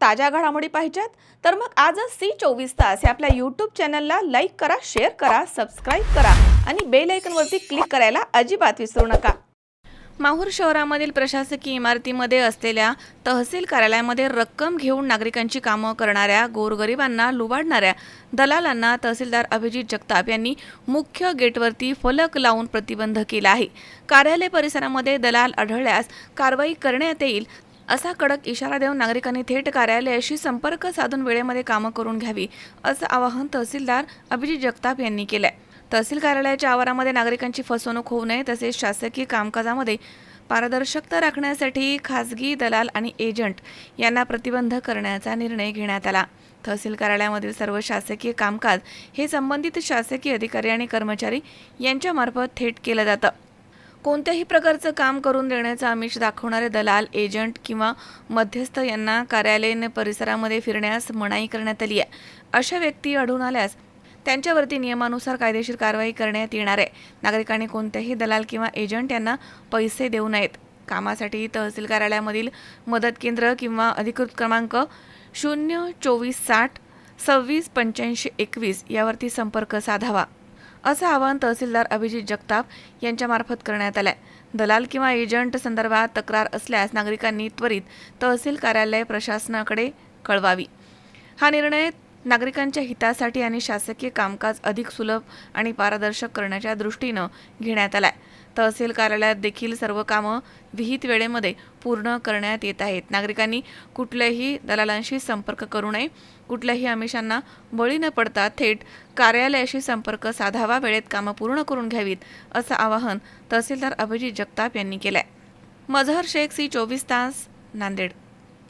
ताज्या घडामोडी पाहिजेत तर मग आजच सी चोवीस तास या आपल्या यूट्यूब चॅनलला लाईक करा शेअर करा सबस्क्राईब करा आणि बेल आयकनवरती क्लिक करायला अजिबात विसरू नका. माहूर शहरामधील प्रशासकीय इमारतीमध्ये असलेल्या तहसील कार्यालयामध्ये रक्कम घेऊन नागरिकांची कामं करणाऱ्या गोरगरिबांना लुबाडणाऱ्या दलालांना तहसीलदार अभिजित जगताप यांनी मुख्य गेटवरती फलक लावून प्रतिबंध केला आहे. कार्यालय परिसरामध्ये दलाल आढळल्यास कारवाई करण्यात येईल असा कडक इशारा देऊन नागरिकांनी थेट कार्यालयाशी संपर्क साधून वेळेमध्ये कामं करून घ्यावी असं आवाहन तहसीलदार अभिजित जगताप यांनी केलंय. तहसील कार्यालयाच्या आवारामध्ये नागरिकांची फसवणूक होऊ नये तसेच शासकीय कामकाजामध्ये पारदर्शकता राखण्यासाठी खासगी दलाल आणि एजंट यांना प्रतिबंध करण्याचा निर्णय घेण्यात आला. तहसील कार्यालयामधील सर्व शासकीय कामकाज हे संबंधित शासकीय अधिकारी आणि कर्मचारी यांच्यामार्फत थेट केलं जातं. कोणत्याही प्रकारचं काम करून देण्याचं आमिष दाखवणारे दलाल एजंट किंवा मध्यस्थ यांना कार्यालयीन परिसरामध्ये फिरण्यास मनाई करण्यात आली आहे. अशा व्यक्ती आढळून आल्यास त्यांच्यावरती नियमानुसार कायदेशीर कारवाई करण्यात येणार आहे. नागरिकांनी कोणत्याही दलाल किंवा एजंट यांना पैसे देऊ नयेत. कामासाठी तहसील कार्यालयामधील मदत केंद्र किंवा अधिकृत क्रमांक शून्य चोवीस साठ सव्वीस पंच्याऐंशी एकवीस यावरती संपर्क साधावा. असं आवाहन तहसीलदार अभिजित जगताप यांच्यामार्फत करण्यात आलंय. दलाल किंवा एजंट संदर्भात तक्रार असल्यास नागरिकांनी त्वरित तहसील कार्यालय प्रशासनाकडे कळवावी. हा निर्णय नागरिकांच्या हितासाठी आणि शासकीय कामकाज अधिक सुलभ आणि पारदर्शक करण्याच्या दृष्टीनं घेण्यात आला आहे तहसील कार्यालयात देखील सर्व कामं विहित वेळेमध्ये पूर्ण करण्यात येत आहेत. नागरिकांनी कुठल्याही दलालांशी संपर्क करू नये. कुठल्याही आमिषांना बळी न पडता थेट कार्यालयाशी संपर्क साधावा वेळेत कामं पूर्ण करून घ्यावीत असं आवाहन तहसीलदार अभिजित जगताप यांनी केलंय. मझहर शेख सी चोवीस तास नांदेड